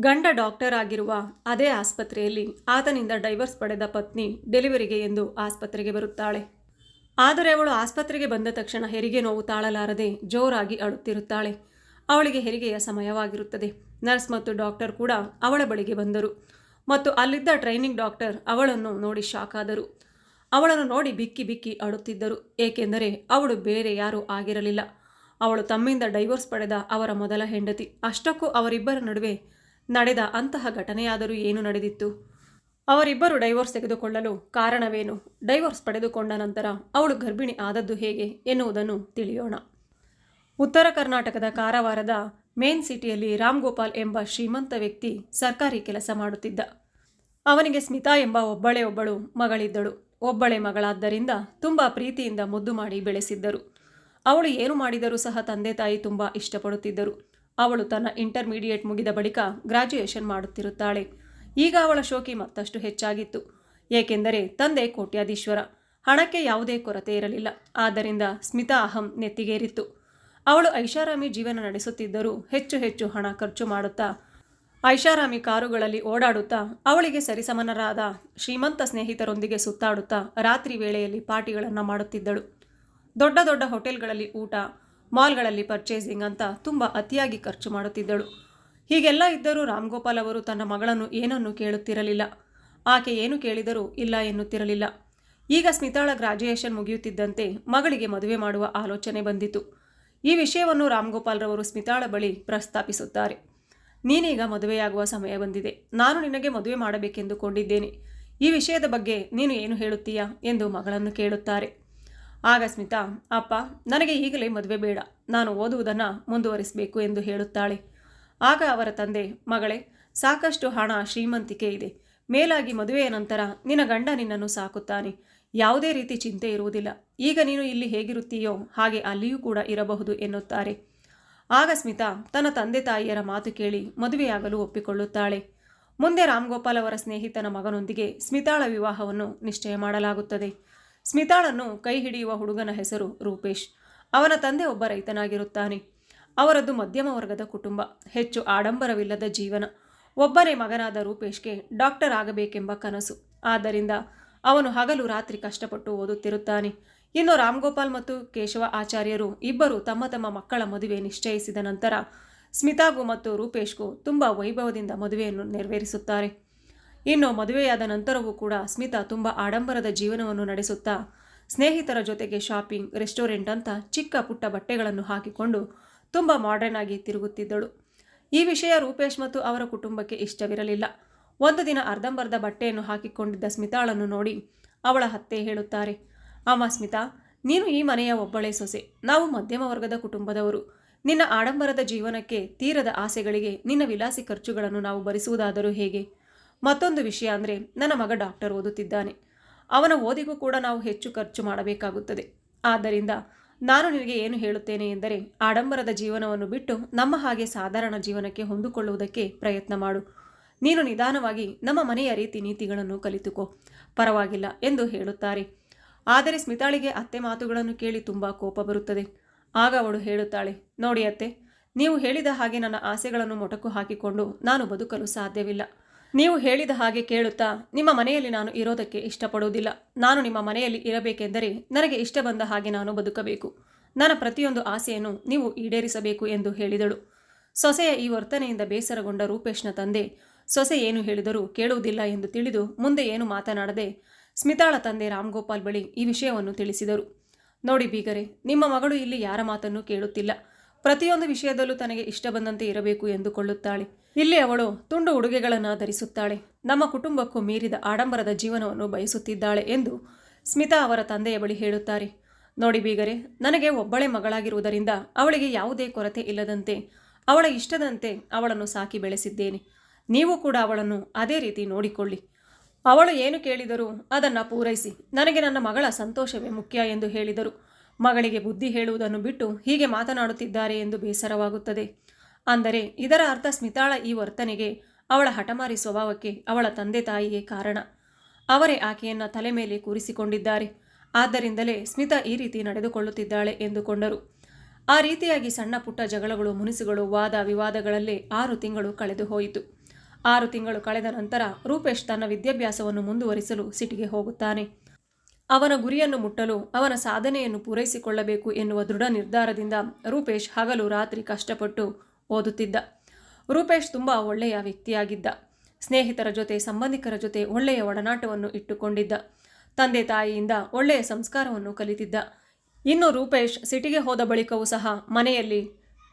ಗಂಡ ಡಾಕ್ಟರ್ ಆಗಿರುವ ಅದೇ ಆಸ್ಪತ್ರೆಯಲ್ಲಿ ಆತನಿಂದ ಡೈವರ್ಸ್ ಪಡೆದ ಪತ್ನಿ ಡೆಲಿವರಿಗೆ ಎಂದು ಆಸ್ಪತ್ರೆಗೆ ಬರುತ್ತಾಳೆ. ಆದರೆ ಅವಳು ಆಸ್ಪತ್ರೆಗೆ ಬಂದ ತಕ್ಷಣ ಹೆರಿಗೆ ನೋವು ತಾಳಲಾರದೆ ಜೋರಾಗಿ ಅಳುತ್ತಿರುತ್ತಾಳೆ. ಅವಳಿಗೆ ಹೆರಿಗೆಯ ಸಮಯವಾಗಿರುತ್ತದೆ. ನರ್ಸ್ ಮತ್ತು ಡಾಕ್ಟರ್ ಕೂಡ ಅವಳ ಬಳಿಗೆ ಬಂದರು. ಮತ್ತು ಅಲ್ಲಿದ್ದ ಟ್ರೈನಿಂಗ್ ಡಾಕ್ಟರ್ ಅವಳನ್ನು ನೋಡಿ ಶಾಕ್ ಆದರು ಅವಳನ್ನು ನೋಡಿ ಬಿಕ್ಕಿ ಬಿಕ್ಕಿ ಅಳುತ್ತಿದ್ದರು. ಏಕೆಂದರೆ ಅವಳು ಬೇರೆ ಯಾರೂ ಆಗಿರಲಿಲ್ಲ. ಅವಳು ತಮ್ಮಿಂದ ಡೈವೋರ್ಸ್ ಪಡೆದ ಅವರ ಮೊದಲ ಹೆಂಡತಿ. ಅಷ್ಟಕ್ಕೂ ಅವರಿಬ್ಬರ ನಡುವೆ ನಡೆದ ಅಂತಹ ಘಟನೆಯಾದರೂ ಏನು ನಡೆದಿತ್ತು? ಅವರಿಬ್ಬರು ಡೈವೋರ್ಸ್ ತೆಗೆದುಕೊಳ್ಳಲು ಕಾರಣವೇನು? ಡೈವೋರ್ಸ್ ಪಡೆದುಕೊಂಡ ನಂತರ ಅವಳು ಗರ್ಭಿಣಿ ಆದದ್ದು ಹೇಗೆ ಎನ್ನುವುದನ್ನು ತಿಳಿಯೋಣ. ಉತ್ತರ ಕರ್ನಾಟಕದ ಕಾರವಾರದ ಮೇನ್ ಸಿಟಿಯಲ್ಲಿ ರಾಮ್ ಗೋಪಾಲ್ ಎಂಬ ಶ್ರೀಮಂತ ವ್ಯಕ್ತಿ ಸರ್ಕಾರಿ ಕೆಲಸ ಮಾಡುತ್ತಿದ್ದ. ಅವನಿಗೆ ಸ್ಮಿತಾ ಎಂಬ ಒಬ್ಬಳೆ ಒಬ್ಬಳು ಮಗಳಿದ್ದಳು. ಒಬ್ಬಳೆ ಮಗಳಾದ್ದರಿಂದ ತುಂಬ ಪ್ರೀತಿಯಿಂದ ಮುದ್ದು ಮಾಡಿ ಬೆಳೆಸಿದ್ದರು. ಅವಳು ಏನು ಮಾಡಿದರೂ ಸಹ ತಂದೆ ತಾಯಿ ತುಂಬ ಇಷ್ಟಪಡುತ್ತಿದ್ದರು. ಅವಳು ತನ್ನ ಇಂಟರ್ಮೀಡಿಯೇಟ್ ಮುಗಿದ ಬಳಿಕ ಗ್ರಾಜ್ಯುಯೇಷನ್ ಮಾಡುತ್ತಿರುತ್ತಾಳೆ. ಈಗ ಅವಳ ಶೋಕಿ ಮತ್ತಷ್ಟು ಹೆಚ್ಚಾಗಿತ್ತು. ಏಕೆಂದರೆ ತಂದೆ ಕೋಟ್ಯಾಧೀಶ್ವರ. ಹಣಕ್ಕೆ ಯಾವುದೇ ಕೊರತೆ ಇರಲಿಲ್ಲ. ಆದ್ದರಿಂದ ಸ್ಮಿತಾ ಅಹಂ ನೆತ್ತಿಗೇರಿತ್ತು. ಅವಳು ಐಷಾರಾಮಿ ಜೀವನ ನಡೆಸುತ್ತಿದ್ದರೂ ಹೆಚ್ಚು ಹೆಚ್ಚು ಹಣ ಖರ್ಚು ಮಾಡುತ್ತಾ, ಐಷಾರಾಮಿ ಕಾರುಗಳಲ್ಲಿ ಓಡಾಡುತ್ತಾ, ಅವಳಿಗೆ ಸರಿಸಮನರಾದ ಶ್ರೀಮಂತ ಸ್ನೇಹಿತರೊಂದಿಗೆ ಸುತ್ತಾಡುತ್ತಾ ರಾತ್ರಿ ವೇಳೆಯಲ್ಲಿ ಪಾರ್ಟಿಗಳನ್ನು ಮಾಡುತ್ತಿದ್ದಳು. ದೊಡ್ಡ ದೊಡ್ಡ ಹೋಟೆಲ್ಗಳಲ್ಲಿ ಊಟ ಮಾಲ್ಗಳಲ್ಲಿ ಪರ್ಚೇಸಿಂಗ್ ಅಂತ ತುಂಬ ಅತಿಯಾಗಿ ಖರ್ಚು ಮಾಡುತ್ತಿದ್ದಳು. ಹೀಗೆಲ್ಲ ಇದ್ದರೂ ರಾಮ್ಗೋಪಾಲ್ ಅವರು ತನ್ನ ಮಗಳನ್ನು ಏನನ್ನೂ ಕೇಳುತ್ತಿರಲಿಲ್ಲ. ಆಕೆ ಏನು ಕೇಳಿದರೂ ಇಲ್ಲ ಎನ್ನುತ್ತಿರಲಿಲ್ಲ. ಈಗ ಸ್ಮಿತಾಳ ಗ್ರಾಜ್ಯುಯೇಷನ್ ಮುಗಿಯುತ್ತಿದ್ದಂತೆ ಮಗಳಿಗೆ ಮದುವೆ ಮಾಡುವ ಆಲೋಚನೆ ಬಂದಿತು. ಈ ವಿಷಯವನ್ನು ರಾಮ್ಗೋಪಾಲ್ರವರು ಸ್ಮಿತಾಳ ಬಳಿ ಪ್ರಸ್ತಾಪಿಸುತ್ತಾರೆ. ನೀನೀಗ ಮದುವೆಯಾಗುವ ಸಮಯ ಬಂದಿದೆ. ನಾನು ನಿನಗೆ ಮದುವೆ ಮಾಡಬೇಕೆಂದುಕೊಂಡಿದ್ದೇನೆ. ಈ ವಿಷಯದ ಬಗ್ಗೆ ನೀನು ಏನು ಹೇಳುತ್ತೀಯಾ ಎಂದು ಮಗಳನ್ನು ಕೇಳುತ್ತಾರೆ. ಆಗ ಸ್ಮಿತಾ, ಅಪ್ಪ, ನನಗೆ ಈಗಲೇ ಮದುವೆ ಬೇಡ. ನಾನು ಓದುವುದನ್ನು ಮುಂದುವರಿಸಬೇಕು ಎಂದು ಹೇಳುತ್ತಾಳೆ. ಆಗ ಅವರ ತಂದೆ, ಮಗಳೇ, ಸಾಕಷ್ಟು ಹಣ ಶ್ರೀಮಂತಿಕೆ ಇದೆ. ಮೇಲಾಗಿ ಮದುವೆಯ ನಂತರ ನಿನ್ನ ಗಂಡ ನಿನ್ನನ್ನು ಸಾಕುತ್ತಾನೆ. ಯಾವುದೇ ರೀತಿ ಚಿಂತೆ ಇರುವುದಿಲ್ಲ. ಈಗ ನೀನು ಇಲ್ಲಿ ಹೇಗಿರುತ್ತೀಯೋ ಹಾಗೆ ಅಲ್ಲಿಯೂ ಕೂಡ ಇರಬಹುದು ಎನ್ನುತ್ತಾರೆ. ಆಗ ಸ್ಮಿತಾ ತನ್ನ ತಂದೆ ತಾಯಿಯರ ಮಾತು ಕೇಳಿ ಮದುವೆಯಾಗಲು ಒಪ್ಪಿಕೊಳ್ಳುತ್ತಾಳೆ. ಮುಂದೆ ರಾಮ್ಗೋಪಾಲ್ ಅವರ ಸ್ನೇಹಿತನ ಮಗನೊಂದಿಗೆ ಸ್ಮಿತಾಳ ವಿವಾಹವನ್ನು ನಿಶ್ಚಯ ಮಾಡಲಾಗುತ್ತದೆ. ಸ್ಮಿತಾಳನ್ನು ಕೈ ಹಿಡಿಯುವ ಹುಡುಗನ ಹೆಸರು ರೂಪೇಶ್. ಅವನ ತಂದೆ ಒಬ್ಬ ರೈತನಾಗಿರುತ್ತಾನೆ. ಅವರದ್ದು ಮಧ್ಯಮ ವರ್ಗದ ಕುಟುಂಬ. ಹೆಚ್ಚು ಆಡಂಬರವಿಲ್ಲದ ಜೀವನ. ಒಬ್ಬನೇ ಮಗನಾದ ರೂಪೇಶ್ಗೆ ಡಾಕ್ಟರ್ ಆಗಬೇಕೆಂಬ ಕನಸು. ಆದ್ದರಿಂದ ಅವನು ಹಗಲು ರಾತ್ರಿ ಕಷ್ಟಪಟ್ಟು ಓದುತ್ತಿರುತ್ತಾನೆ. ಇನ್ನು ರಾಮ್ಗೋಪಾಲ್ ಮತ್ತು ಕೇಶವ ಆಚಾರ್ಯರು ಇಬ್ಬರು ತಮ್ಮ ತಮ್ಮ ಮಕ್ಕಳ ಮದುವೆ ನಿಶ್ಚಯಿಸಿದ ನಂತರ ಸ್ಮಿತಾಗೂ ಮತ್ತು ರೂಪೇಶ್ಗೂ ತುಂಬ ವೈಭವದಿಂದ ಮದುವೆಯನ್ನು ನೆರವೇರಿಸುತ್ತಾರೆ. ಇನ್ನು ಮದುವೆಯಾದ ನಂತರವೂ ಕೂಡ ಸ್ಮಿತಾ ತುಂಬ ಆಡಂಬರದ ಜೀವನವನ್ನು ನಡೆಸುತ್ತಾ, ಸ್ನೇಹಿತರ ಜೊತೆಗೆ ಶಾಪಿಂಗ್ ರೆಸ್ಟೋರೆಂಟ್ ಅಂತ ಚಿಕ್ಕ ಪುಟ್ಟ ಬಟ್ಟೆಗಳನ್ನು ಹಾಕಿಕೊಂಡು ತುಂಬ ಮಾಡರ್ನ್ ಆಗಿ ತಿರುಗುತ್ತಿದ್ದಳು. ಈ ವಿಷಯ ರೂಪೇಶ್ ಮತ್ತು ಅವರ ಕುಟುಂಬಕ್ಕೆ ಇಷ್ಟವಿರಲಿಲ್ಲ. ಒಂದು ದಿನ ಅರ್ಧಂಬರ್ಧ ಬಟ್ಟೆಯನ್ನು ಹಾಕಿಕೊಂಡಿದ್ದ ಸ್ಮಿತಾಳನ್ನು ನೋಡಿ ಅವಳ ಹತ್ತೆ ಹೇಳುತ್ತಾರೆ, ಅಮ್ಮ ಸ್ಮಿತಾ, ನೀನು ಈ ಮನೆಯ ಒಬ್ಬಳೇ ಸೊಸೆ. ನಾವು ಮಧ್ಯಮ ವರ್ಗದ ಕುಟುಂಬದವರು. ನಿನ್ನ ಆಡಂಬರದ ಜೀವನಕ್ಕೆ ತೀರದ ಆಸೆಗಳಿಗೆ ನಿನ್ನ ವಿಲಾಸಿ ಖರ್ಚುಗಳನ್ನು ನಾವು ಭರಿಸುವುದಾದರೂ ಹೇಗೆ? ಮತ್ತೊಂದು ವಿಷಯ ಅಂದರೆ ನನ್ನ ಮಗ ಡಾಕ್ಟರ್ ಓದುತ್ತಿದ್ದಾನೆ. ಅವನ ಓದಿಗೂ ಕೂಡ ನಾವು ಹೆಚ್ಚು ಖರ್ಚು ಮಾಡಬೇಕಾಗುತ್ತದೆ. ಆದ್ದರಿಂದ ನಾನು ನಿನಗೆ ಏನು ಹೇಳುತ್ತೇನೆ ಎಂದರೆ ಆಡಂಬರದ ಜೀವನವನ್ನು ಬಿಟ್ಟು ನಮ್ಮ ಹಾಗೆ ಸಾಧಾರಣ ಜೀವನಕ್ಕೆ ಹೊಂದಿಕೊಳ್ಳುವುದಕ್ಕೆ ಪ್ರಯತ್ನ ಮಾಡು. ನೀನು ನಿಧಾನವಾಗಿ ನಮ್ಮ ಮನೆಯ ರೀತಿ ನೀತಿಗಳನ್ನು ಕಲಿತುಕೋ. ಪರವಾಗಿಲ್ಲ ಎಂದು ಹೇಳುತ್ತಾರೆ. ಆದರೆ ಸ್ಮಿತಾಳಿಗೆ ಅತ್ತೆ ಮಾತುಗಳನ್ನು ಕೇಳಿ ತುಂಬ ಕೋಪ ಬರುತ್ತದೆ. ಆಗ ಅವಳು ಹೇಳುತ್ತಾಳೆ, ನೋಡಿ ಅತ್ತೆ, ನೀವು ಹೇಳಿದ ಹಾಗೆ ನನ್ನ ಆಸೆಗಳನ್ನು ಮೊಟಕು ಹಾಕಿಕೊಂಡು ನಾನು ಬದುಕಲು ಸಾಧ್ಯವಿಲ್ಲ. ನೀವು ಹೇಳಿದ ಹಾಗೆ ಕೇಳುತ್ತಾ, ನಿಮ್ಮ ಮನೆಯಲ್ಲಿ ನಾನು ಇರೋದಕ್ಕೆ ಇಷ್ಟಪಡುವುದಿಲ್ಲ. ನಾನು ನಿಮ್ಮ ಮನೆಯಲ್ಲಿ ಇರಬೇಕೆಂದರೆ ನನಗೆ ಇಷ್ಟ ಬಂದ ಹಾಗೆ ನಾನು ಬದುಕಬೇಕು. ನನ್ನ ಪ್ರತಿಯೊಂದು ಆಸೆಯನ್ನು ನೀವು ಈಡೇರಿಸಬೇಕು ಎಂದು ಹೇಳಿದಳು. ಸೊಸೆಯ ಈ ವರ್ತನೆಯಿಂದ ಬೇಸರಗೊಂಡ ರೂಪೇಶ್ನ ತಂದೆ, ಸೊಸೆ ಏನು ಹೇಳಿದರೂ ಕೇಳುವುದಿಲ್ಲ ಎಂದು ತಿಳಿದು ಮುಂದೆ ಏನು ಮಾತನಾಡದೆ ಸ್ಮಿತಾಳ ತಂದೆ ರಾಮ್ಗೋಪಾಲ್ ಬಳಿ ಈ ವಿಷಯವನ್ನು ತಿಳಿಸಿದರು. ನೋಡಿ ಬೀಗರೆ, ನಿಮ್ಮ ಮಗಳು ಇಲ್ಲಿ ಯಾರ ಮಾತನ್ನು ಕೇಳುತ್ತಿಲ್ಲ. ಪ್ರತಿಯೊಂದು ವಿಷಯದಲ್ಲೂ ತನಗೆ ಇಷ್ಟ ಬಂದಂತೆ ಇರಬೇಕು ಎಂದುಕೊಳ್ಳುತ್ತಾಳೆ. ಇಲ್ಲಿ ಅವಳು ತುಂಡು ಉಡುಗೆಗಳನ್ನು ಧರಿಸುತ್ತಾಳೆ ನಮ್ಮ ಕುಟುಂಬಕ್ಕೂ ಮೀರಿದ ಆಡಂಬರದ ಜೀವನವನ್ನು ಬಯಸುತ್ತಿದ್ದಾಳೆ ಎಂದು ಸ್ಮಿತಾ ಅವರ ತಂದೆಯ ಬಳಿ ಹೇಳುತ್ತಾರೆ. ನೋಡಿ ಬೀಗರೆ, ನನಗೆ ಒಬ್ಬಳೆ ಮಗಳಾಗಿರುವುದರಿಂದ ಅವಳಿಗೆ ಯಾವುದೇ ಕೊರತೆ ಇಲ್ಲದಂತೆ, ಅವಳ ಇಷ್ಟದಂತೆ ಅವಳನ್ನು ಸಾಕಿ ಬೆಳೆಸಿದ್ದೇನೆ. ನೀವು ಕೂಡ ಅವಳನ್ನು ಅದೇ ರೀತಿ ನೋಡಿಕೊಳ್ಳಿ. ಅವಳು ಏನು ಕೇಳಿದರೂ ಅದನ್ನು ಪೂರೈಸಿ. ನನಗೆ ನನ್ನ ಮಗಳ ಸಂತೋಷವೇ ಮುಖ್ಯ ಎಂದು ಹೇಳಿದರು. ಮಗಳಿಗೆ ಬುದ್ಧಿ ಹೇಳುವುದನ್ನು ಬಿಟ್ಟು ಹೀಗೆ ಮಾತನಾಡುತ್ತಿದ್ದಾರೆ ಎಂದು ಬೇಸರವಾಗುತ್ತದೆ. ಅಂದರೆ, ಇದರ ಅರ್ಥ ಸ್ಮಿತಾಳ ಈ ವರ್ತನೆಗೆ ಅವಳ ಹಠಮಾರಿ ಸ್ವಭಾವಕ್ಕೆ ಅವಳ ತಂದೆ ತಾಯಿಯೇ ಕಾರಣ. ಅವರೇ ಆಕೆಯನ್ನು ತಲೆ ಮೇಲೆ ಕೂರಿಸಿಕೊಂಡಿದ್ದಾರೆ. ಆದ್ದರಿಂದಲೇ ಸ್ಮಿತಾ ಈ ರೀತಿ ನಡೆದುಕೊಳ್ಳುತ್ತಿದ್ದಾಳೆ ಎಂದುಕೊಂಡರು. ಆ ರೀತಿಯಾಗಿ ಸಣ್ಣ ಪುಟ್ಟ ಜಗಳಗಳು, ಮುನಿಸುಗಳು, ವಾದ ವಿವಾದಗಳಲ್ಲೇ ಆರು ತಿಂಗಳು ಕಳೆದು ಹೋಯಿತು. ಆರು ತಿಂಗಳು ಕಳೆದ ನಂತರ ರೂಪೇಶ್ ತನ್ನ ವಿದ್ಯಾಭ್ಯಾಸವನ್ನು ಮುಂದುವರಿಸಲು ಸಿಟಿಗೆ ಹೋಗುತ್ತಾನೆ. ಅವನ ಗುರಿಯನ್ನು ಮುಟ್ಟಲು, ಅವನ ಸಾಧನೆಯನ್ನು ಪೂರೈಸಿಕೊಳ್ಳಬೇಕು ಎನ್ನುವ ದೃಢ ನಿರ್ಧಾರದಿಂದ ರೂಪೇಶ್ ಹಗಲು ರಾತ್ರಿ ಕಷ್ಟಪಟ್ಟು ಓದುತ್ತಿದ್ದ. ರೂಪೇಶ್ ತುಂಬ ಒಳ್ಳೆಯ ವ್ಯಕ್ತಿಯಾಗಿದ್ದ. ಸ್ನೇಹಿತರ ಜೊತೆ, ಸಂಬಂಧಿಕರ ಜೊತೆ ಒಳ್ಳೆಯ ಒಡನಾಟವನ್ನು ಇಟ್ಟುಕೊಂಡಿದ್ದ. ತಂದೆ ತಾಯಿಯಿಂದ ಒಳ್ಳೆಯ ಸಂಸ್ಕಾರವನ್ನು ಕಲಿತಿದ್ದ. ಇನ್ನು ರೂಪೇಶ್ ಸಿಟಿಗೆ ಹೋದ ಬಳಿಕವೂ ಸಹ ಮನೆಯಲ್ಲಿ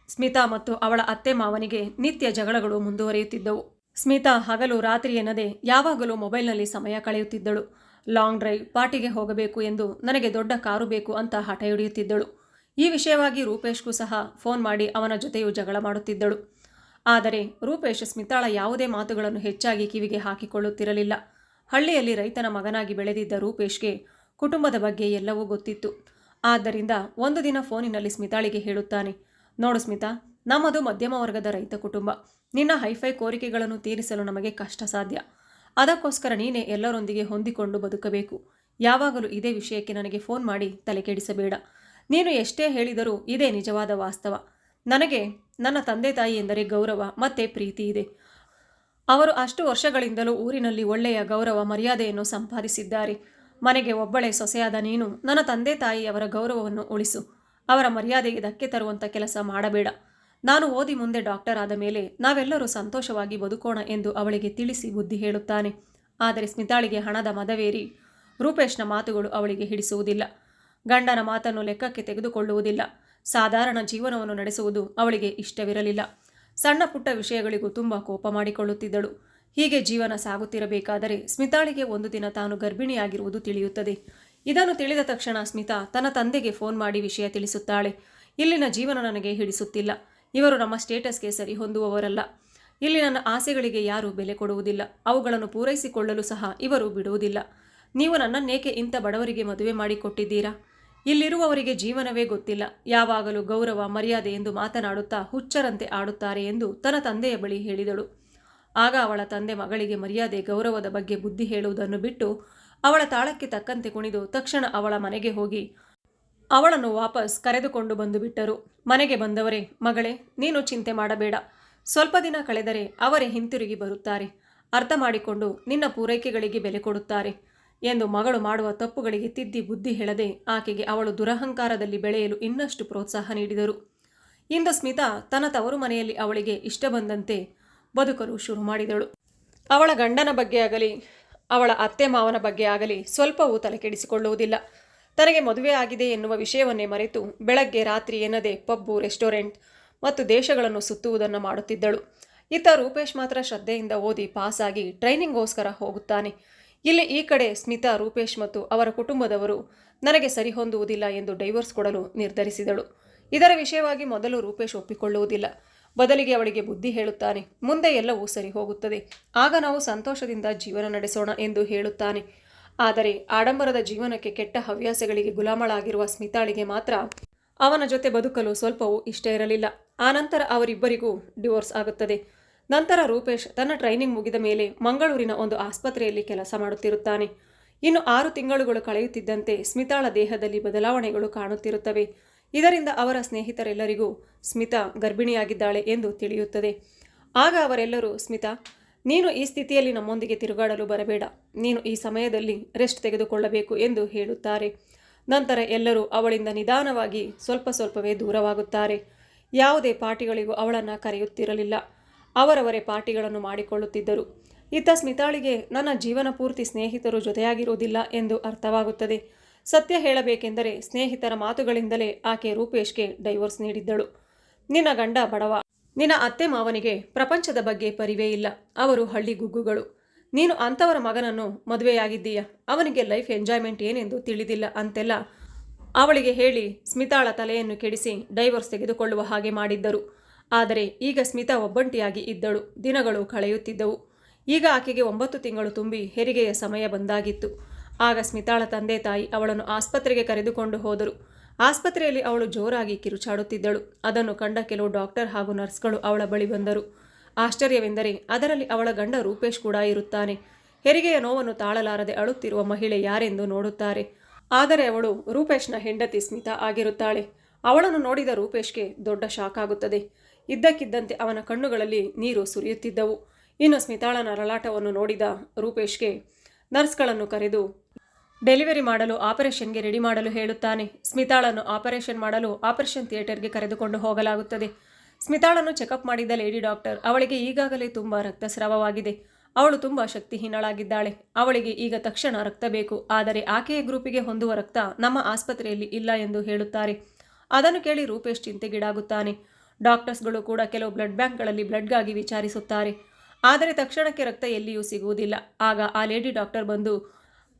ಸ್ಮಿತಾ ಮತ್ತು ಅವಳ ಅತ್ತೆ ಮಾವನಿಗೆ ನಿತ್ಯ ಜಗಳಗಳು ಮುಂದುವರಿಯುತ್ತಿದ್ದವು. ಸ್ಮಿತಾ ಹಗಲು ರಾತ್ರಿ ಎನ್ನದೆ ಯಾವಾಗಲೂ ಮೊಬೈಲ್ನಲ್ಲಿ ಸಮಯ ಕಳೆಯುತ್ತಿದ್ದಳು. ಲಾಂಗ್ ಡ್ರೈವ್ ಪಾರ್ಟಿಗೆ ಹೋಗಬೇಕು ಎಂದು ನನಗೆ ದೊಡ್ಡ ಕಾರು ಬೇಕು ಅಂತ ಹಠ ಹಿಡಿಯುತ್ತಿದ್ದಳು. ಈ ವಿಷಯವಾಗಿ ರೂಪೇಶ್ಗೂ ಸಹ ಫೋನ್ ಮಾಡಿ ಅವನ ಜೊತೆಯೂ ಜಗಳ ಮಾಡುತ್ತಿದ್ದಳು. ಆದರೆ ರೂಪೇಶ್ ಸ್ಮಿತಾಳ ಯಾವುದೇ ಮಾತುಗಳನ್ನು ಹೆಚ್ಚಾಗಿ ಕಿವಿಗೆ ಹಾಕಿಕೊಳ್ಳುತ್ತಿರಲಿಲ್ಲ. ಹಳ್ಳಿಯಲ್ಲಿ ರೈತನ ಮಗನಾಗಿ ಬೆಳೆದಿದ್ದ ರೂಪೇಶ್ಗೆ ಕುಟುಂಬದ ಬಗ್ಗೆ ಎಲ್ಲವೂ ಗೊತ್ತಿತ್ತು. ಆದ್ದರಿಂದ ಒಂದು ದಿನ ಫೋನಿನಲ್ಲಿ ಸ್ಮಿತಾಳಿಗೆ ಹೇಳುತ್ತಾನೆ, ನೋಡು ಸ್ಮಿತಾ, ನಮ್ಮದು ಮಧ್ಯಮ ವರ್ಗದ ರೈತ ಕುಟುಂಬ. ನಿನ್ನ ಹೈಫೈ ಕೋರಿಕೆಗಳನ್ನು ತೀರಿಸಲು ನಮಗೆ ಕಷ್ಟ ಸಾಧ್ಯ. ಅದಕ್ಕೋಸ್ಕರ ನೀನೇ ಎಲ್ಲರೊಂದಿಗೆ ಹೊಂದಿಕೊಂಡು ಬದುಕಬೇಕು. ಯಾವಾಗಲೂ ಇದೇ ವಿಷಯಕ್ಕೆ ನನಗೆ ಫೋನ್ ಮಾಡಿ ತಲೆ ಕೆಡಿಸಬೇಡ. ನೀನು ಎಷ್ಟೇ ಹೇಳಿದರೂ ಇದೇ ನಿಜವಾದ ವಾಸ್ತವ. ನನಗೆ ನನ್ನ ತಂದೆ ತಾಯಿ ಎಂದರೆ ಗೌರವ ಮತ್ತೆ ಪ್ರೀತಿ ಇದೆ. ಅವರು ಅಷ್ಟು ವರ್ಷಗಳಿಂದಲೂ ಊರಿನಲ್ಲಿ ಒಳ್ಳೆಯ ಗೌರವ, ಮರ್ಯಾದೆಯನ್ನು ಸಂಪಾದಿಸಿದ್ದಾರೆ. ಮನೆಗೆ ಒಬ್ಬಳೆ ಸೊಸೆಯಾದ ನೀನು ನನ್ನ ತಂದೆ ತಾಯಿಯವರ ಗೌರವವನ್ನು ಉಳಿಸು. ಅವರ ಮರ್ಯಾದೆಗೆ ಧಕ್ಕೆ ತರುವಂಥ ಕೆಲಸ ಮಾಡಬೇಡ. ನಾನು ಓದಿ ಮುಂದೆ ಡಾಕ್ಟರ್ ಆದ ಮೇಲೆ ನಾವೆಲ್ಲರೂ ಸಂತೋಷವಾಗಿ ಬದುಕೋಣ ಎಂದು ಅವಳಿಗೆ ತಿಳಿಸಿ ಬುದ್ಧಿ ಹೇಳುತ್ತಾನೆ. ಆದರೆ ಸ್ಮಿತಾಳಿಗೆ ಹಣದ ಮದವೇರಿ, ರೂಪೇಶ್ನ ಮಾತುಗಳು ಅವಳಿಗೆ ಹಿಡಿಸುವುದಿಲ್ಲ. ಗಂಡನ ಮಾತನ್ನು ಲೆಕ್ಕಕ್ಕೆ ತೆಗೆದುಕೊಳ್ಳುವುದಿಲ್ಲ. ಸಾಧಾರಣ ಜೀವನವನ್ನು ನಡೆಸುವುದು ಅವಳಿಗೆ ಇಷ್ಟವಿರಲಿಲ್ಲ. ಸಣ್ಣ ಪುಟ್ಟ ವಿಷಯಗಳಿಗೂ ತುಂಬ ಕೋಪ ಮಾಡಿಕೊಳ್ಳುತ್ತಿದ್ದಳು. ಹೀಗೆ ಜೀವನ ಸಾಗುತ್ತಿರಬೇಕಾದರೆ ಸ್ಮಿತಾಳಿಗೆ ಒಂದು ದಿನ ತಾನು ಗರ್ಭಿಣಿಯಾಗಿರುವುದು ತಿಳಿಯುತ್ತದೆ. ಇದನ್ನು ತಿಳಿದ ತಕ್ಷಣ ಸ್ಮಿತಾ ತನ್ನ ತಂದೆಗೆ ಫೋನ್ ಮಾಡಿ ವಿಷಯ ತಿಳಿಸುತ್ತಾಳೆ. ಇಲ್ಲಿನ ಜೀವನ ನನಗೆ ಹಿಡಿಸುತ್ತಿಲ್ಲ. ಇವರು ನಮ್ಮ ಸ್ಟೇಟಸ್ಗೆ ಸರಿ ಹೊಂದುವವರಲ್ಲ. ಇಲ್ಲಿ ನನ್ನ ಆಸೆಗಳಿಗೆ ಯಾರೂ ಬೆಲೆ ಕೊಡುವುದಿಲ್ಲ. ಅವುಗಳನ್ನು ಪೂರೈಸಿಕೊಳ್ಳಲು ಸಹ ಇವರು ಬಿಡುವುದಿಲ್ಲ. ನೀವು ನನ್ನನ್ನೇಕೆ ಇಂಥ ಬಡವರಿಗೆ ಮದುವೆ ಮಾಡಿಕೊಟ್ಟಿದ್ದೀರಾ? ಇಲ್ಲಿರುವವರಿಗೆ ಜೀವನವೇ ಗೊತ್ತಿಲ್ಲ. ಯಾವಾಗಲೂ ಗೌರವ, ಮರ್ಯಾದೆ ಎಂದು ಮಾತನಾಡುತ್ತಾ ಹುಚ್ಚರಂತೆ ಆಡುತ್ತಾರೆ ಎಂದು ತನ್ನ ತಂದೆಯ ಬಳಿ ಹೇಳಿದಳು. ಆಗ ಅವಳ ತಂದೆ ಮಗಳಿಗೆ ಮರ್ಯಾದೆ, ಗೌರವದ ಬಗ್ಗೆ ಬುದ್ಧಿ ಹೇಳುವುದನ್ನು ಬಿಟ್ಟು ಅವಳ ತಾಳಕ್ಕೆ ತಕ್ಕಂತೆ ಕುಣಿದು ತಕ್ಷಣ ಅವಳ ಮನೆಗೆ ಹೋಗಿ ಅವಳನ್ನು ವಾಪಸ್ ಕರೆದುಕೊಂಡು ಬಂದು ಬಿಟ್ಟರು. ಮನೆಗೆ ಬಂದವರೇ, ಮಗಳೇ, ನೀನು ಚಿಂತೆ ಮಾಡಬೇಡ. ಸ್ವಲ್ಪ ದಿನ ಕಳೆದರೆ ಅವರೇ ಹಿಂತಿರುಗಿ ಬರುತ್ತಾರೆ. ಅರ್ಥ ಮಾಡಿಕೊಂಡು ನಿನ್ನ ಪೂರೈಕೆಗಳಿಗೆ ಬೆಲೆ ಕೊಡುತ್ತಾರೆ ಎಂದು ಮಗಳು ಮಾಡುವ ತಪ್ಪುಗಳಿಗೆ ತಿದ್ದಿ ಬುದ್ಧಿ ಹೇಳದೆ ಆಕೆಗೆ ಅವಳು ದುರಹಂಕಾರದಲ್ಲಿ ಬೆಳೆಯಲು ಇನ್ನಷ್ಟು ಪ್ರೋತ್ಸಾಹ ನೀಡಿದರು. ಇಂದು ಸ್ಮಿತಾ ತನ್ನ ತವರು ಮನೆಯಲ್ಲಿ ಅವಳಿಗೆ ಇಷ್ಟ ಬಂದಂತೆ ಬದುಕಲು ಶುರು ಮಾಡಿದಳು. ಅವಳ ಗಂಡನ ಬಗ್ಗೆ ಆಗಲಿ, ಅವಳ ಅತ್ತೆ ಮಾವನ ಬಗ್ಗೆ ಆಗಲಿ ಸ್ವಲ್ಪವೂ ತಲೆಕೆಡಿಸಿಕೊಳ್ಳುವುದಿಲ್ಲ. ತನಗೆ ಮದುವೆ ಆಗಿದೆ ಎನ್ನುವ ವಿಷಯವನ್ನೇ ಮರೆತು ಬೆಳಗ್ಗೆ ರಾತ್ರಿ ಎನ್ನದೆ ಪಬ್ಬು, ರೆಸ್ಟೋರೆಂಟ್ ಮತ್ತು ದೇಶಗಳನ್ನು ಸುತ್ತುವುದನ್ನು ಮಾಡುತ್ತಿದ್ದಳು. ಇತ್ತ ರೂಪೇಶ್ ಮಾತ್ರ ಶ್ರದ್ಧೆಯಿಂದ ಓದಿ ಪಾಸಾಗಿ ಟ್ರೈನಿಂಗ್ಗೋಸ್ಕರ ಹೋಗುತ್ತಾನೆ. ಇಲ್ಲಿ ಈ ಕಡೆ ಸ್ಮಿತಾ, ರೂಪೇಶ್ ಮತ್ತು ಅವರ ಕುಟುಂಬದವರು ನನಗೆ ಸರಿಹೊಂದುವುದಿಲ್ಲ ಎಂದು ಡೈವರ್ಸ್ ಕೊಡಲು ನಿರ್ಧರಿಸಿದಳು. ಇದರ ವಿಷಯವಾಗಿ ಮೊದಲು ರೂಪೇಶ್ ಒಪ್ಪಿಕೊಳ್ಳುವುದಿಲ್ಲ. ಬದಲಿಗೆ ಅವಳಿಗೆ ಬುದ್ಧಿ ಹೇಳುತ್ತಾನೆ. ಮುಂದೆ ಎಲ್ಲವೂ ಸರಿ ಹೋಗುತ್ತದೆ. ಆಗ ನಾವು ಸಂತೋಷದಿಂದ ಜೀವನ ನಡೆಸೋಣ ಎಂದು ಹೇಳುತ್ತಾನೆ. ಆದರೆ ಆಡಂಬರದ ಜೀವನಕ್ಕೆ ಕೆಟ್ಟ ಹವ್ಯಾಸಗಳಿಗೆ ಗುಲಾಮಳಾಗಿರುವ ಸ್ಮಿತಾಳಿಗೆ ಮಾತ್ರ ಅವನ ಜೊತೆ ಬದುಕಲು ಸ್ವಲ್ಪವೂ ಇಷ್ಟ ಇರಲಿಲ್ಲ. ಆನಂತರ ಅವರಿಬ್ಬರಿಗೂ ಡಿವೋರ್ಸ್ ಆಗುತ್ತದೆ. ನಂತರ ರೂಪೇಶ್ ತನ್ನ ಟ್ರೈನಿಂಗ್ ಮುಗಿದ ಮೇಲೆ ಮಂಗಳೂರಿನ ಒಂದು ಆಸ್ಪತ್ರೆಯಲ್ಲಿ ಕೆಲಸ ಮಾಡುತ್ತಿರುತ್ತಾನೆ. ಇನ್ನು ಆರು ತಿಂಗಳುಗಳು ಕಳೆಯುತ್ತಿದ್ದಂತೆ ಸ್ಮಿತಾಳ ದೇಹದಲ್ಲಿ ಬದಲಾವಣೆಗಳು ಕಾಣುತ್ತಿರುತ್ತವೆ. ಇದರಿಂದ ಅವರ ಸ್ನೇಹಿತರೆಲ್ಲರಿಗೂ ಸ್ಮಿತಾ ಗರ್ಭಿಣಿಯಾಗಿದ್ದಾಳೆ ಎಂದು ತಿಳಿಯುತ್ತದೆ. ಆಗ ಅವರೆಲ್ಲರೂ, ಸ್ಮಿತಾ ನೀನು ಈ ಸ್ಥಿತಿಯಲ್ಲಿ ನಮ್ಮೊಂದಿಗೆ ತಿರುಗಾಡಲು ಬರಬೇಡ. ನೀನು ಈ ಸಮಯದಲ್ಲಿ ರೆಸ್ಟ್ ತೆಗೆದುಕೊಳ್ಳಬೇಕು ಎಂದು ಹೇಳುತ್ತಾರೆ. ನಂತರ ಎಲ್ಲರೂ ಅವಳಿಂದ ನಿಧಾನವಾಗಿ ಸ್ವಲ್ಪ ಸ್ವಲ್ಪವೇ ದೂರವಾಗುತ್ತಾರೆ. ಯಾವುದೇ ಪಾರ್ಟಿಗಳಿಗೂ ಅವಳನ್ನು ಕರೆಯುತ್ತಿರಲಿಲ್ಲ. ಅವರವರೇ ಪಾರ್ಟಿಗಳನ್ನು ಮಾಡಿಕೊಳ್ಳುತ್ತಿದ್ದರು. ಇತ್ತ ಸ್ಮಿತಾಳಿಗೆ ನನ್ನ ಜೀವನ ಪೂರ್ತಿ ಸ್ನೇಹಿತರು ಜೊತೆಯಾಗಿರುವುದಿಲ್ಲ ಎಂದು ಅರ್ಥವಾಗುತ್ತದೆ. ಸತ್ಯ ಹೇಳಬೇಕೆಂದರೆ ಸ್ನೇಹಿತರ ಮಾತುಗಳಿಂದಲೇ ಆಕೆ ರೂಪೇಶ್ಗೆ ಡೈವೋರ್ಸ್ ನೀಡಿದ್ದಳು. ನಿನ್ನ ಗಂಡ ಬಡವ. ನಿನ್ನ ಅತ್ತೆ ಮಾವನಿಗೆ ಪ್ರಪಂಚದ ಬಗ್ಗೆ ಪರಿವೇ ಇಲ್ಲ. ಅವರು ಹಳ್ಳಿ ಗುಗ್ಗುಗಳು. ನೀನು ಅಂಥವರ ಮಗನನ್ನು ಮದುವೆಯಾಗಿದ್ದೀಯ. ಅವನಿಗೆ ಲೈಫ್ ಎಂಜಾಯ್ಮೆಂಟ್ ಏನೆಂದು ತಿಳಿದಿಲ್ಲ ಅಂತೆಲ್ಲ ಅವಳಿಗೆ ಹೇಳಿ ಸ್ಮಿತಾಳ ತಲೆಯನ್ನು ಕೆಡಿಸಿ ಡೈವರ್ಸ್ ತೆಗೆದುಕೊಳ್ಳುವ ಹಾಗೆ ಮಾಡಿದ್ದರು. ಆದರೆ ಈಗ ಸ್ಮಿತಾ ಒಬ್ಬಂಟಿಯಾಗಿ ಇದ್ದಳು. ದಿನಗಳು ಕಳೆಯುತ್ತಿದ್ದವು. ಈಗ ಆಕೆಗೆ ಒಂಬತ್ತು ತಿಂಗಳು ತುಂಬಿ ಹೆರಿಗೆಯ ಸಮಯ ಬಂದಾಗಿತ್ತು. ಆಗ ಸ್ಮಿತಾಳ ತಂದೆ ತಾಯಿ ಅವಳನ್ನು ಆಸ್ಪತ್ರೆಗೆ ಕರೆದುಕೊಂಡು ಹೋದರು. ಆಸ್ಪತ್ರೆಯಲ್ಲಿ ಅವಳು ಜೋರಾಗಿ ಕಿರುಚಾಡುತ್ತಿದ್ದಳು. ಅದನ್ನು ಕಂಡ ಕೆಲವು ಡಾಕ್ಟರ್ ಹಾಗೂ ನರ್ಸ್ಗಳು ಅವಳ ಬಳಿ ಬಂದರು. ಆಶ್ಚರ್ಯವೆಂದರೆ ಅದರಲ್ಲಿ ಅವಳ ಗಂಡ ರೂಪೇಶ್ ಕೂಡ ಇರುತ್ತಾನೆ. ಹೆರಿಗೆಯ ನೋವನ್ನು ತಾಳಲಾರದೆ ಅಳುತ್ತಿರುವ ಮಹಿಳೆ ಯಾರೆಂದು ನೋಡುತ್ತಾರೆ. ಆದರೆ ಅವಳು ರೂಪೇಶ್ನ ಹೆಂಡತಿ ಸ್ಮಿತಾ ಆಗಿರುತ್ತಾಳೆ. ಅವಳನ್ನು ನೋಡಿದ ರೂಪೇಶ್ಗೆ ದೊಡ್ಡ ಶಾಕ್ ಆಗುತ್ತದೆ. ಇದ್ದಕ್ಕಿದ್ದಂತೆ ಅವನ ಕಣ್ಣುಗಳಲ್ಲಿ ನೀರು ಸುರಿಯುತ್ತಿದ್ದವು. ಇನ್ನು ಸ್ಮಿತಾಳ ರಲಾಟವನ್ನು ನೋಡಿದ ರೂಪೇಶ್ಗೆ ನರ್ಸ್ಗಳನ್ನು ಕರೆದು ಡೆಲಿವರಿ ಮಾಡಲು ಆಪರೇಷನ್ಗೆ ರೆಡಿ ಮಾಡಲು ಹೇಳುತ್ತಾನೆ. ಸ್ಮಿತಾಳನ್ನು ಆಪರೇಷನ್ ಮಾಡಲು ಆಪರೇಷನ್ ಥಿಯೇಟರ್ಗೆ ಕರೆದುಕೊಂಡು ಹೋಗಲಾಗುತ್ತದೆ. ಸ್ಮಿತಾಳನ್ನು ಚೆಕಪ್ ಮಾಡಿದ ಲೇಡಿ ಡಾಕ್ಟರ್, ಅವಳಿಗೆ ಈಗಾಗಲೇ ತುಂಬ ರಕ್ತಸ್ರಾವವಾಗಿದೆ. ಅವಳು ತುಂಬ ಶಕ್ತಿಹೀನಳಾಗಿದ್ದಾಳೆ. ಅವಳಿಗೆ ಈಗ ತಕ್ಷಣ ರಕ್ತ ಬೇಕು. ಆದರೆ ಆಕೆಯ ಗ್ರೂಪಿಗೆ ಹೊಂದುವ ರಕ್ತ ನಮ್ಮ ಆಸ್ಪತ್ರೆಯಲ್ಲಿ ಇಲ್ಲ ಎಂದು ಹೇಳುತ್ತಾರೆ. ಅದನ್ನು ಕೇಳಿ ರೂಪೇಶ್ ಚಿಂತೆಗೀಡಾಗುತ್ತಾನೆ. ಡಾಕ್ಟರ್ಸ್ಗಳು ಕೂಡ ಕೆಲವು ಬ್ಲಡ್ ಬ್ಯಾಂಕ್ಗಳಲ್ಲಿ ಬ್ಲಡ್ಗಾಗಿ ವಿಚಾರಿಸುತ್ತಾರೆ. ಆದರೆ ತಕ್ಷಣಕ್ಕೆ ರಕ್ತ ಎಲ್ಲಿಯೂ ಸಿಗುವುದಿಲ್ಲ. ಆಗ ಆ ಲೇಡಿ ಡಾಕ್ಟರ್ ಬಂದು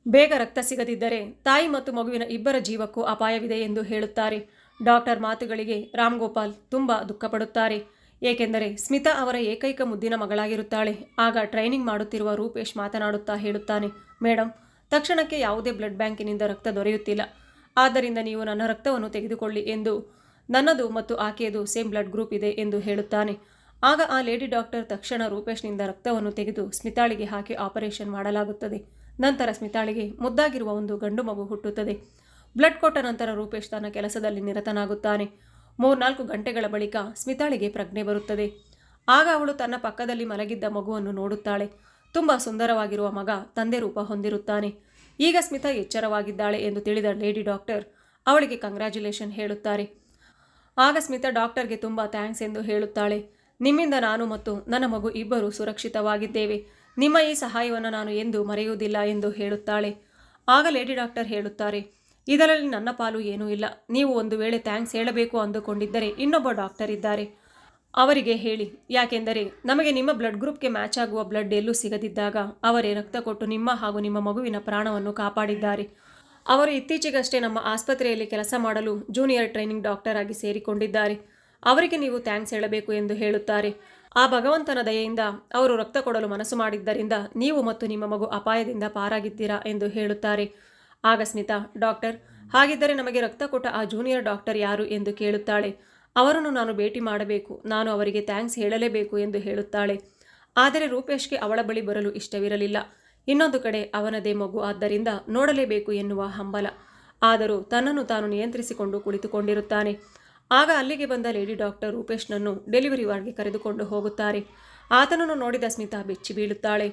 ಬೇಗ ರಕ್ತ ಸಿಗದಿದ್ದರೆ ತಾಯಿ ಮತ್ತು ಮಗುವಿನ ಇಬ್ಬರ ಜೀವಕ್ಕೂ ಅಪಾಯವಿದೆ ಎಂದು ಹೇಳುತ್ತಾರೆ. ಡಾಕ್ಟರ್ ಮಾತುಗಳಿಗೆ ರಾಮ್ ಗೋಪಾಲ್ ತುಂಬ ದುಃಖಪಡುತ್ತಾರೆ. ಏಕೆಂದರೆ ಸ್ಮಿತಾ ಅವರ ಏಕೈಕ ಮುದ್ದಿನ ಮಗಳಾಗಿರುತ್ತಾಳೆ. ಆಗ ಟ್ರೈನಿಂಗ್ ಮಾಡುತ್ತಿರುವ ರೂಪೇಶ್ ಮಾತನಾಡುತ್ತಾ ಹೇಳುತ್ತಾನೆ ಮೇಡಮ್ ತಕ್ಷಣಕ್ಕೆ ಯಾವುದೇ ಬ್ಲಡ್ ಬ್ಯಾಂಕಿನಿಂದ ರಕ್ತ ದೊರೆಯುತ್ತಿಲ್ಲ. ಆದ್ದರಿಂದ ನೀವು ನನ್ನ ರಕ್ತವನ್ನು ತೆಗೆದುಕೊಳ್ಳಿ ಎಂದು ನನ್ನದು ಮತ್ತು ಆಕೆಯದು ಸೇಮ್ ಬ್ಲಡ್ ಗ್ರೂಪ್ ಇದೆ ಎಂದು ಹೇಳುತ್ತಾನೆ. ಆಗ ಆ ಲೇಡಿ ಡಾಕ್ಟರ್ ತಕ್ಷಣ ರೂಪೇಶ್ನಿಂದ ರಕ್ತವನ್ನು ತೆಗೆದು ಸ್ಮಿತಾಳಿಗೆ ಹಾಕಿ ಆಪರೇಷನ್ ಮಾಡಲಾಗುತ್ತದೆ. ನಂತರ ಸ್ಮಿತಾಳಿಗೆ ಮುದ್ದಾಗಿರುವ ಒಂದು ಗಂಡು ಮಗು ಹುಟ್ಟುತ್ತದೆ. ಬ್ಲಡ್ ಕೊಟ್ಟ ನಂತರ ರೂಪೇಶ್ ತನ್ನ ಕೆಲಸದಲ್ಲಿ ನಿರತನಾಗುತ್ತಾನೆ. ಮೂರ್ನಾಲ್ಕು ಗಂಟೆಗಳ ಬಳಿಕ ಸ್ಮಿತಾಳಿಗೆ ಪ್ರಜ್ಞೆ ಬರುತ್ತದೆ. ಆಗ ಅವಳು ತನ್ನ ಪಕ್ಕದಲ್ಲಿ ಮಲಗಿದ್ದ ಮಗುವನ್ನು ನೋಡುತ್ತಾಳೆ. ತುಂಬ ಸುಂದರವಾಗಿರುವ ಮಗ ತಂದೆ ರೂಪ ಹೊಂದಿರುತ್ತಾನೆ. ಈಗ ಸ್ಮಿತಾ ಎಚ್ಚರವಾಗಿದ್ದಾಳೆ ಎಂದು ತಿಳಿದ ಲೇಡಿ ಡಾಕ್ಟರ್ ಅವಳಿಗೆ ಕಂಗ್ರ್ಯಾಚುಲೇಷನ್ ಹೇಳುತ್ತಾರೆ. ಆಗ ಸ್ಮಿತಾ ಡಾಕ್ಟರ್ಗೆ ತುಂಬ ಥ್ಯಾಂಕ್ಸ್ ಎಂದು ಹೇಳುತ್ತಾಳೆ. ನಿಮ್ಮಿಂದ ನಾನು ಮತ್ತು ನನ್ನ ಮಗು ಇಬ್ಬರು ಸುರಕ್ಷಿತವಾಗಿದ್ದೇವೆ. ನಿಮ್ಮ ಈ ಸಹಾಯವನ್ನು ನಾನು ಎಂದು ಮರೆಯುವುದಿಲ್ಲ ಎಂದು ಹೇಳುತ್ತಾಳೆ. ಆಗ ಲೇಡಿ ಡಾಕ್ಟರ್ ಹೇಳುತ್ತಾರೆ, ಇದರಲ್ಲಿ ನನ್ನ ಪಾಲು ಏನೂ ಇಲ್ಲ. ನೀವು ಒಂದು ವೇಳೆ ಥ್ಯಾಂಕ್ಸ್ ಹೇಳಬೇಕು ಅಂದುಕೊಂಡಿದ್ದರೆ ಇನ್ನೊಬ್ಬ ಡಾಕ್ಟರ್ ಇದ್ದಾರೆ. ಅವರಿಗೆ ಹೇಳಿ, ಯಾಕೆಂದರೆ ನಮಗೆ ನಿಮ್ಮ ಬ್ಲಡ್ ಗ್ರೂಪ್ಗೆ ಮ್ಯಾಚ್ ಆಗುವ ಬ್ಲಡ್ ಎಲ್ಲೂ ಸಿಗದಿದ್ದಾಗ ಅವರೇ ರಕ್ತ ಕೊಟ್ಟು ನಿಮ್ಮ ಹಾಗೂ ನಿಮ್ಮ ಮಗುವಿನ ಪ್ರಾಣವನ್ನು ಕಾಪಾಡಿದ್ದಾರೆ. ಅವರು ಇತ್ತೀಚೆಗಷ್ಟೇ ನಮ್ಮ ಆಸ್ಪತ್ರೆಯಲ್ಲಿ ಕೆಲಸ ಮಾಡಲು ಜೂನಿಯರ್ ಟ್ರೈನಿಂಗ್ ಡಾಕ್ಟರ್ ಆಗಿ ಸೇರಿಕೊಂಡಿದ್ದಾರೆ. ಅವರಿಗೆ ನೀವು ಥ್ಯಾಂಕ್ಸ್ ಹೇಳಬೇಕು ಎಂದು ಹೇಳುತ್ತಾರೆ. ಆ ಭಗವಂತನ ದಯೆಯಿಂದ ಅವರು ರಕ್ತ ಕೊಡಲು ಮನಸ್ಸು ಮಾಡಿದ್ದರಿಂದ ನೀವು ಮತ್ತು ನಿಮ್ಮ ಮಗು ಅಪಾಯದಿಂದ ಪಾರಾಗಿದ್ದೀರಾ ಎಂದು ಹೇಳುತ್ತಾರೆ. ಆಗ ಸ್ಮಿತಾ, ಡಾಕ್ಟರ್, ಹಾಗಿದ್ದರೆ ನಮಗೆ ರಕ್ತ ಕೊಟ್ಟ ಆ ಜೂನಿಯರ್ ಡಾಕ್ಟರ್ ಯಾರು ಎಂದು ಕೇಳುತ್ತಾಳೆ. ಅವರನ್ನು ನಾನು ಭೇಟಿ ಮಾಡಬೇಕು. ನಾನು ಅವರಿಗೆ ಥ್ಯಾಂಕ್ಸ್ ಹೇಳಲೇಬೇಕು ಎಂದು ಹೇಳುತ್ತಾಳೆ. ಆದರೆ ರೂಪೇಶ್ಗೆ ಅವಳ ಬಳಿ ಬರಲು ಇಷ್ಟವಿರಲಿಲ್ಲ. ಇನ್ನೊಂದು ಕಡೆ ಅವನದೇ ಮಗು ಆದ್ದರಿಂದ ನೋಡಲೇಬೇಕು ಎನ್ನುವ ಹಂಬಲ. ಆದರೂ ತನ್ನನ್ನು ತಾನು ನಿಯಂತ್ರಿಸಿಕೊಂಡು ಕುಳಿತುಕೊಂಡಿರುತ್ತಾನೆ. ಆಗ ಅಲ್ಲಿಗೆ ಬಂದ ಲೇಡಿ ಡಾಕ್ಟರ್ ರೂಪೇಶ್ನನ್ನು ಡೆಲಿವರಿ ವಾರ್ಡ್ಗೆ ಕರೆದುಕೊಂಡು ಹೋಗುತ್ತಾರೆ. ಆತನನ್ನು ನೋಡಿದ ಸ್ಮಿತಾ ಬೆಚ್ಚಿ ಬೀಳುತ್ತಾಳೆ.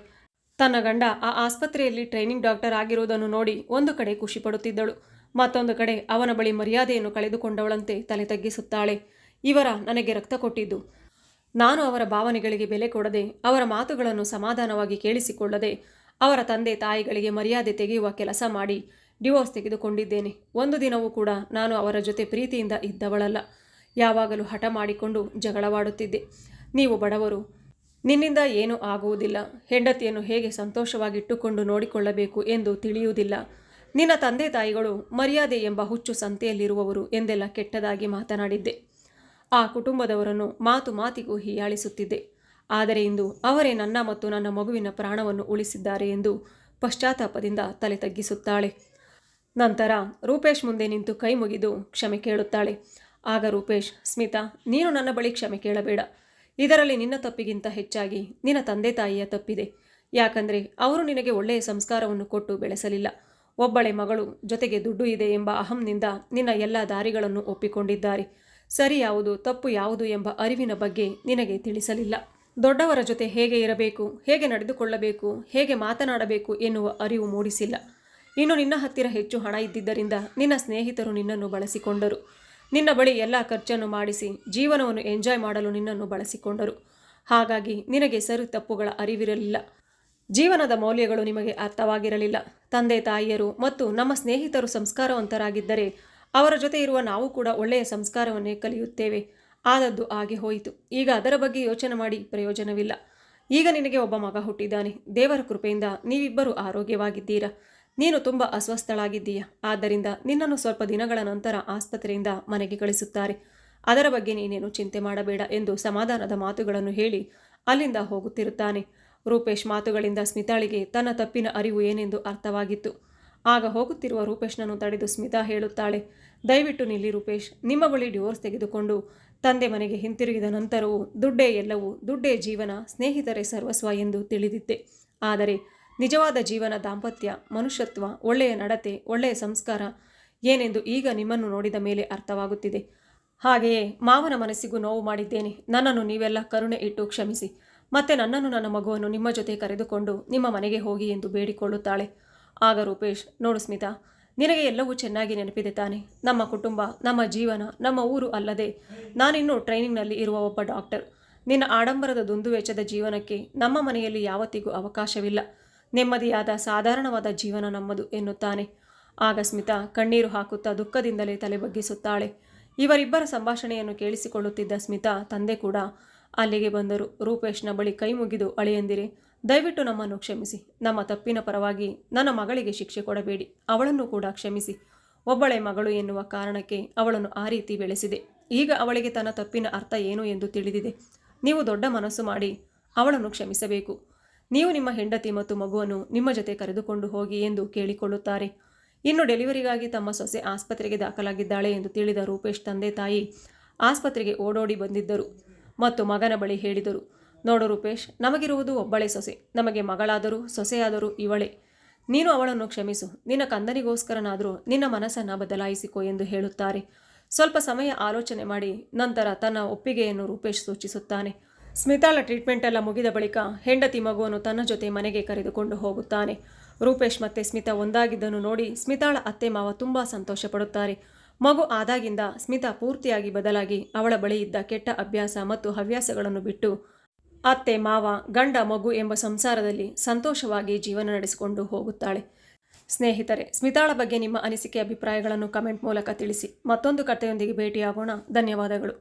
ತನ್ನ ಗಂಡ ಆ ಆಸ್ಪತ್ರೆಯಲ್ಲಿ ಟ್ರೈನಿಂಗ್ ಡಾಕ್ಟರ್ ಆಗಿರುವುದನ್ನು ನೋಡಿ ಒಂದು ಕಡೆ ಖುಷಿಪಡುತ್ತಿದ್ದಳು ಮತ್ತೊಂದು ಕಡೆ ಅವನ ಬಳಿ ಮರ್ಯಾದೆಯನ್ನು ಕಳೆದುಕೊಂಡವಳಂತೆ ತಲೆ ತಗ್ಗಿಸುತ್ತಾಳೆ. ಇವರ ನನಗೆ ರಕ್ತ ಕೊಟ್ಟಿದ್ದು. ನಾನು ಅವರ ಭಾವನೆಗಳಿಗೆ ಬೆಲೆ ಕೊಡದೆ ಅವರ ಮಾತುಗಳನ್ನು ಸಮಾಧಾನವಾಗಿ ಕೇಳಿಸಿಕೊಳ್ಳದೆ ಅವರ ತಂದೆ ತಾಯಿಗಳಿಗೆ ಮರ್ಯಾದೆ ತೆಗೆಯುವ ಕೆಲಸ ಮಾಡಿ ಡಿವೋರ್ಸ್ ತೆಗೆದುಕೊಂಡಿದ್ದೇನೆ. ಒಂದು ದಿನವೂ ಕೂಡ ನಾನು ಅವರ ಜೊತೆ ಪ್ರೀತಿಯಿಂದ ಇದ್ದವಳಲ್ಲ. ಯಾವಾಗಲೂ ಹಠ ಮಾಡಿಕೊಂಡು ಜಗಳವಾಡುತ್ತಿದ್ದೆ. ನೀವು ಬಡವರು, ನಿನ್ನಿಂದ ಏನೂ ಆಗುವುದಿಲ್ಲ. ಹೆಂಡತಿಯನ್ನು ಹೇಗೆ ಸಂತೋಷವಾಗಿಟ್ಟುಕೊಂಡು ನೋಡಿಕೊಳ್ಳಬೇಕು ಎಂದು ತಿಳಿಯುವುದಿಲ್ಲ. ನಿನ್ನ ತಂದೆ ತಾಯಿಗಳು ಮರ್ಯಾದೆ ಎಂಬ ಹುಚ್ಚು ಸಂತೆಯಲ್ಲಿರುವವರು ಎಂದೆಲ್ಲ ಕೆಟ್ಟದಾಗಿ ಮಾತನಾಡಿದ್ದೆ. ಆ ಕುಟುಂಬದವರನ್ನು ಮಾತು ಮಾತಿಗೂ ಹೀಯಾಳಿಸುತ್ತಿದ್ದೆ. ಆದರೆ ಇಂದು ಅವರೇ ನನ್ನ ಮತ್ತು ನನ್ನ ಮಗುವಿನ ಪ್ರಾಣವನ್ನು ಉಳಿಸಿದ್ದಾರೆ ಎಂದು ಪಶ್ಚಾತ್ತಾಪದಿಂದ ತಲೆ ತಗ್ಗಿಸುತ್ತಾಳೆ ನಂತರ ರೂಪೇಶ್ ಮುಂದೆ ನಿಂತು ಕೈ ಮುಗಿದು ಕ್ಷಮೆ ಕೇಳುತ್ತಾಳೆ. ಆಗ ರೂಪೇಶ್, ಸ್ಮಿತಾ, ನೀನು ನನ್ನ ಬಳಿ ಕ್ಷಮೆ ಕೇಳಬೇಡ. ಇದರಲ್ಲಿ ನಿನ್ನ ತಪ್ಪಿಗಿಂತ ಹೆಚ್ಚಾಗಿ ನಿನ್ನ ತಂದೆ ತಾಯಿಯ ತಪ್ಪಿದೆ. ಯಾಕಂದರೆ ಅವರು ನಿನಗೆ ಒಳ್ಳೆಯ ಸಂಸ್ಕಾರವನ್ನು ಕೊಟ್ಟು ಬೆಳೆಸಲಿಲ್ಲ. ಒಬ್ಬಳೆ ಮಗಳು ಜೊತೆಗೆ ದುಡ್ಡು ಇದೆ ಎಂಬ ಅಹಂನಿಂದ ನಿನ್ನ ಎಲ್ಲ ದಾರಿಗಳನ್ನು ಒಪ್ಪಿಕೊಂಡಿದ್ದಾರೆ. ಸರಿ ಯಾವುದು, ತಪ್ಪು ಯಾವುದು ಎಂಬ ಅರಿವಿನ ಬಗ್ಗೆ ನಿನಗೆ ತಿಳಿಸಲಿಲ್ಲ. ದೊಡ್ಡವರ ಜೊತೆ ಹೇಗೆ ಇರಬೇಕು, ಹೇಗೆ ನಡೆದುಕೊಳ್ಳಬೇಕು, ಹೇಗೆ ಮಾತನಾಡಬೇಕು ಎನ್ನುವ ಅರಿವು ಮೂಡಿಸಿಲ್ಲ. ಇನ್ನು ನಿನ್ನ ಹತ್ತಿರ ಹೆಚ್ಚು ಹಣ ಇದ್ದಿದ್ದರಿಂದ ನಿನ್ನ ಸ್ನೇಹಿತರು ನಿನ್ನನ್ನು ಬಳಸಿಕೊಂಡರು. ನಿನ್ನ ಬಳಿ ಎಲ್ಲ ಖರ್ಚನ್ನು ಮಾಡಿಸಿ ಜೀವನವನ್ನು ಎಂಜಾಯ್ ಮಾಡಲು ನಿನ್ನನ್ನು ಬಳಸಿಕೊಂಡರು. ಹಾಗಾಗಿ ನಿನಗೆ ಸರಿ ತಪ್ಪುಗಳ ಅರಿವಿರಲಿಲ್ಲ. ಜೀವನದ ಮೌಲ್ಯಗಳು ನಿಮಗೆ ಅರ್ಥವಾಗಿರಲಿಲ್ಲ. ತಂದೆ, ತಾಯಿಯರು ಮತ್ತು ನಮ್ಮ ಸ್ನೇಹಿತರು ಸಂಸ್ಕಾರವಂತರಾಗಿದ್ದರೆ ಅವರ ಜೊತೆ ಇರುವ ನಾವು ಕೂಡ ಒಳ್ಳೆಯ ಸಂಸ್ಕಾರವನ್ನೇ ಕಲಿಯುತ್ತೇವೆ. ಆದದ್ದು ಹಾಗೆ ಹೋಯಿತು. ಈಗ ಅದರ ಬಗ್ಗೆ ಯೋಚನೆ ಮಾಡಿ ಪ್ರಯೋಜನವಿಲ್ಲ. ಈಗ ನಿನಗೆ ಒಬ್ಬ ಮಗ ಹುಟ್ಟಿದ್ದಾನೆ. ದೇವರ ಕೃಪೆಯಿಂದ ನೀವಿಬ್ಬರು ಆರೋಗ್ಯವಾಗಿದ್ದೀರಾ? ನೀನು ತುಂಬ ಅಸ್ವಸ್ಥಳಾಗಿದ್ದೀಯ? ಆದ್ದರಿಂದ ನಿನ್ನನ್ನು ಸ್ವಲ್ಪ ದಿನಗಳ ನಂತರ ಆಸ್ಪತ್ರೆಯಿಂದ ಮನೆಗೆ ಕಳಿಸುತ್ತಾರೆ. ಅದರ ಬಗ್ಗೆ ನೀನೇನು ಚಿಂತೆ ಮಾಡಬೇಡ ಎಂದು ಸಮಾಧಾನದ ಮಾತುಗಳನ್ನು ಹೇಳಿ ಅಲ್ಲಿಂದ ಹೋಗುತ್ತಿರುತ್ತಾನೆ. ರೂಪೇಶ್ ಮಾತುಗಳಿಂದ ಸ್ಮಿತಾಳಿಗೆ ತನ್ನ ತಪ್ಪಿನ ಅರಿವು ಏನೆಂದು ಅರ್ಥವಾಗಿತ್ತು. ಆಗ ಹೋಗುತ್ತಿರುವ ರೂಪೇಶ್ನನ್ನು ತಡೆದು ಸ್ಮಿತಾ ಹೇಳುತ್ತಾಳೆ, ದಯವಿಟ್ಟು ನಿಲ್ಲಿ ರೂಪೇಶ್, ನಿಮ್ಮ ಬಳಿ ಡಿವೋರ್ಸ್ ತೆಗೆದುಕೊಂಡು ತಂದೆ ಮನೆಗೆ ಹಿಂತಿರುಗಿದ ನಂತರವೂ ದುಡ್ಡೇ ಎಲ್ಲವೂ, ದುಡ್ಡೇ ಜೀವನ, ಸ್ನೇಹಿತರೇ ಸರ್ವಸ್ವ ಎಂದು ತಿಳಿದಿದ್ದೆ. ಆದರೆ ನಿಜವಾದ ಜೀವನ ದಾಂಪತ್ಯ, ಮನುಷ್ಯತ್ವ, ಒಳ್ಳೆಯ ನಡತೆ, ಒಳ್ಳೆಯ ಸಂಸ್ಕಾರ ಏನೆಂದು ಈಗ ನಿಮ್ಮನ್ನು ನೋಡಿದ ಮೇಲೆ ಅರ್ಥವಾಗುತ್ತಿದೆ. ಹಾಗೆಯೇ ಮಾವನ ಮನಸ್ಸಿಗೂ ನೋವು ಮಾಡಿದ್ದೇನೆ. ನನ್ನನ್ನು ನೀವೆಲ್ಲ ಕರುಣೆ ಇಟ್ಟು ಕ್ಷಮಿಸಿ. ಮತ್ತೆ ನನ್ನನ್ನು ನನ್ನ ಮಗುವನ್ನು ನಿಮ್ಮ ಜೊತೆ ಕರೆದುಕೊಂಡು ನಿಮ್ಮ ಮನೆಗೆ ಹೋಗಿ ಎಂದು ಬೇಡಿಕೊಳ್ಳುತ್ತಾಳೆ. ಆಗ ರೂಪೇಶ್, ನೋಡು ಸ್ಮಿತಾ, ನಿನಗೆ ಎಲ್ಲವೂ ಚೆನ್ನಾಗಿ ನೆನಪಿದೆ ತಾನೆ. ನಮ್ಮ ಕುಟುಂಬ, ನಮ್ಮ ಜೀವನ, ನಮ್ಮ ಊರು ಅಲ್ಲದೆ ನಾನಿನ್ನೂ ಟ್ರೈನಿಂಗ್ನಲ್ಲಿ ಇರುವ ಒಬ್ಬ ಡಾಕ್ಟರ್. ನಿನ್ನ ಆಡಂಬರದ ದುಂದುವೆಚ್ಚದ ಜೀವನಕ್ಕೆ ನಮ್ಮ ಮನೆಯಲ್ಲಿ ಯಾವತ್ತಿಗೂ ಅವಕಾಶವಿಲ್ಲ. ನೆಮ್ಮದಿಯಾದ ಸಾಧಾರಣವಾದ ಜೀವನ ನಮ್ಮದು ಎನ್ನುತ್ತಾನೆ. ಆಗ ಸ್ಮಿತಾ ಕಣ್ಣೀರು ಹಾಕುತ್ತಾ ದುಃಖದಿಂದಲೇ ತಲೆ ಬಗ್ಗಿಸುತ್ತಾಳೆ. ಇವರಿಬ್ಬರ ಸಂಭಾಷಣೆಯನ್ನು ಕೇಳಿಸಿಕೊಳ್ಳುತ್ತಿದ್ದ ಸ್ಮಿತಾ ತಂದೆ ಕೂಡ ಅಲ್ಲಿಗೆ ಬಂದರು. ರೂಪೇಶ್ನ ಬಳಿ ಕೈ ಮುಗಿದು ಅಳೆಯಂದಿರೆ, ದಯವಿಟ್ಟು ನಮ್ಮನ್ನು ಕ್ಷಮಿಸಿ. ನಮ್ಮ ತಪ್ಪಿನ ಪರವಾಗಿ ನನ್ನ ಮಗಳಿಗೆ ಶಿಕ್ಷೆ ಕೊಡಬೇಡಿ. ಅವಳನ್ನು ಕೂಡ ಕ್ಷಮಿಸಿ. ಒಬ್ಬಳೆ ಮಗಳು ಎನ್ನುವ ಕಾರಣಕ್ಕೆ ಅವಳನ್ನು ಆ ರೀತಿ ಬೆಳೆಸಿದೆ. ಈಗ ಅವಳಿಗೆ ತನ್ನ ತಪ್ಪಿನ ಅರ್ಥ ಏನು ಎಂದು ತಿಳಿದಿದೆ. ನೀವು ದೊಡ್ಡ ಮನಸ್ಸು ಮಾಡಿ ಅವಳನ್ನು ಕ್ಷಮಿಸಬೇಕು. ನೀವು ನಿಮ್ಮ ಹೆಂಡತಿ ಮತ್ತು ಮಗುವನ್ನು ನಿಮ್ಮ ಜೊತೆ ಕರೆದುಕೊಂಡು ಹೋಗಿ ಎಂದು ಕೇಳಿಕೊಳ್ಳುತ್ತಾರೆ. ಇನ್ನು ಡೆಲಿವರಿಗಾಗಿ ತಮ್ಮ ಸೊಸೆ ಆಸ್ಪತ್ರೆಗೆ ದಾಖಲಾಗಿದ್ದಾಳೆ ಎಂದು ತಿಳಿದ ರೂಪೇಶ್ ತಂದೆ ತಾಯಿ ಆಸ್ಪತ್ರೆಗೆ ಓಡೋಡಿ ಬಂದಿದ್ದರು ಮತ್ತು ಮಗನ ಬಳಿ ಹೇಳಿದರು, ನೋಡು ರೂಪೇಶ್, ನಮಗಿರುವುದು ಒಬ್ಬಳೆ ಸೊಸೆ. ನಮಗೆ ಮಗಳಾದರೂ, ಸೊಸೆಯಾದರೂ ಇವಳೆ. ನೀನು ಅವಳನ್ನು ಕ್ಷಮಿಸು. ನಿನ್ನ ಕಂದನಿಗೋಸ್ಕರನಾದರೂ ನಿನ್ನ ಮನಸ್ಸನ್ನು ಬದಲಾಯಿಸಿಕೊ ಎಂದು ಹೇಳುತ್ತಾರೆ. ಸ್ವಲ್ಪ ಸಮಯ ಆಲೋಚನೆ ಮಾಡಿ, ನಂತರ ತನ್ನ ಒಪ್ಪಿಗೆಯನ್ನು ರೂಪೇಶ್ ಸೂಚಿಸುತ್ತಾನೆ. ಸ್ಮಿತಾಳ ಟ್ರೀಟ್ಮೆಂಟ್ ಎಲ್ಲ ಮುಗಿದ ಬಳಿಕ ಹೆಂಡತಿ ಮಗುವನ್ನು ತನ್ನ ಜೊತೆ ಮನೆಗೆ ಕರೆದುಕೊಂಡು ಹೋಗುತ್ತಾನೆ. ರೂಪೇಶ್ ಮತ್ತೆ ಸ್ಮಿತಾ ಒಂದಾಗಿದ್ದನ್ನು ನೋಡಿ ಸ್ಮಿತಾಳ ಅತ್ತೆ ಮಾವ ತುಂಬ ಸಂತೋಷ ಪಡುತ್ತಾರೆ ಮಗು ಆದಾಗಿಂದ ಸ್ಮಿತಾ ಪೂರ್ತಿಯಾಗಿ ಬದಲಾಗಿ ಅವಳ ಬಳಿ ಇದ್ದ ಕೆಟ್ಟ ಅಭ್ಯಾಸ ಮತ್ತು ಹವ್ಯಾಸಗಳನ್ನು ಬಿಟ್ಟು ಅತ್ತೆ ಮಾವ, ಗಂಡ ಮಗು ಎಂಬ ಸಂಸಾರದಲ್ಲಿ ಸಂತೋಷವಾಗಿ ಜೀವನ ನಡೆಸಿಕೊಂಡು ಹೋಗುತ್ತಾಳೆ. ಸ್ನೇಹಿತರೆ, ಸ್ಮಿತಾಳ ಬಗ್ಗೆ ನಿಮ್ಮ ಅನಿಸಿಕೆ, ಅಭಿಪ್ರಾಯಗಳನ್ನು ಕಮೆಂಟ್ ಮೂಲಕ ತಿಳಿಸಿ. ಮತ್ತೊಂದು ಕಥೆಯೊಂದಿಗೆ ಭೇಟಿಯಾಗೋಣ. ಧನ್ಯವಾದಗಳು.